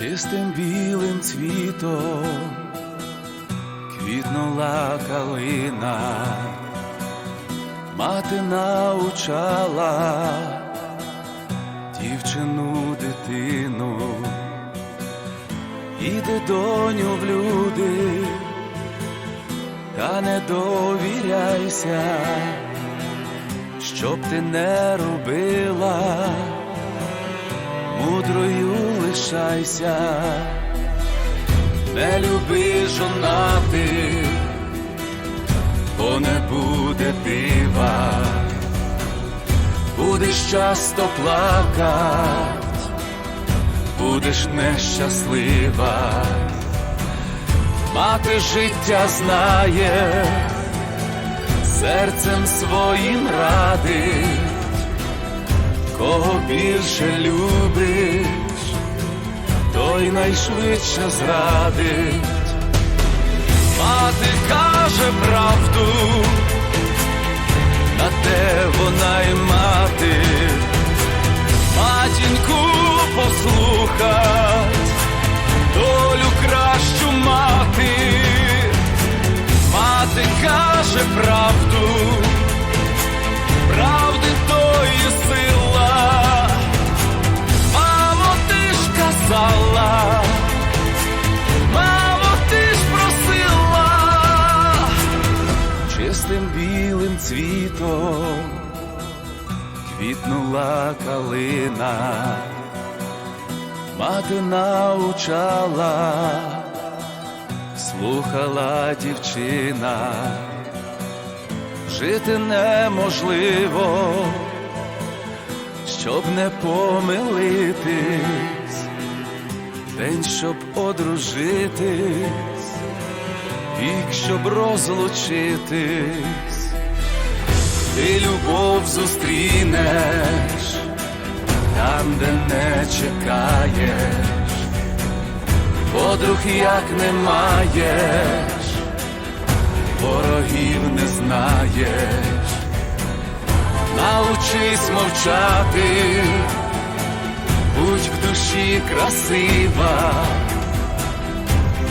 чистим білим цвітом. Квітнула калина, мати научала дівчину дитину, іди доню в люди, та не довіряйся, щоб ти не робила мудрою лишайся, не люби жонати, бо не буде дива, будеш часто плакать, будеш нещаслива, мати життя знає, серцем своїм радить. Кого більше любиш, той найшвидше зрадить. Мати каже правду, на те вона й мати, матінку послухать, долю кращу мати, мати каже правду квітнула калина, мати научала, слухала дівчина. Жити неможливо, щоб не помилитись, день, щоб одружитись, вік, щоб розлучитись, любов зустрінеш там, де не чекаєш, подруг як не маєш ворогів не знаєш, научись мовчати, будь в душі красива,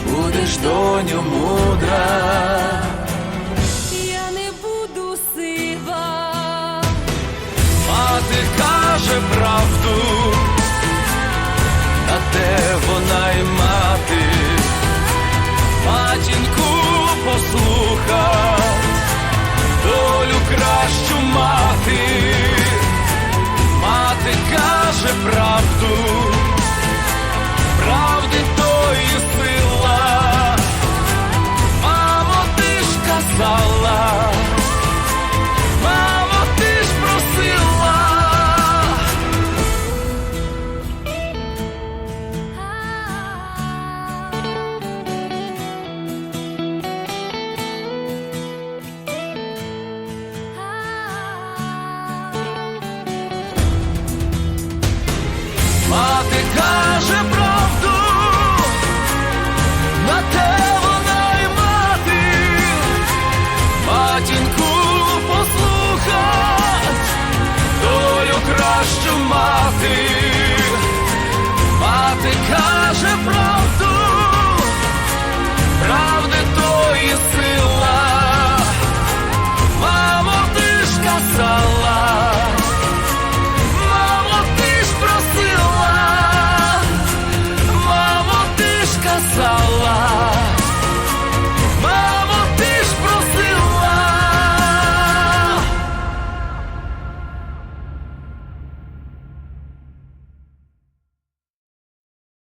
будеш доню мудра, мати каже правду, на те вона й мати, матінку послухать, долю кращу мати, мати каже правду.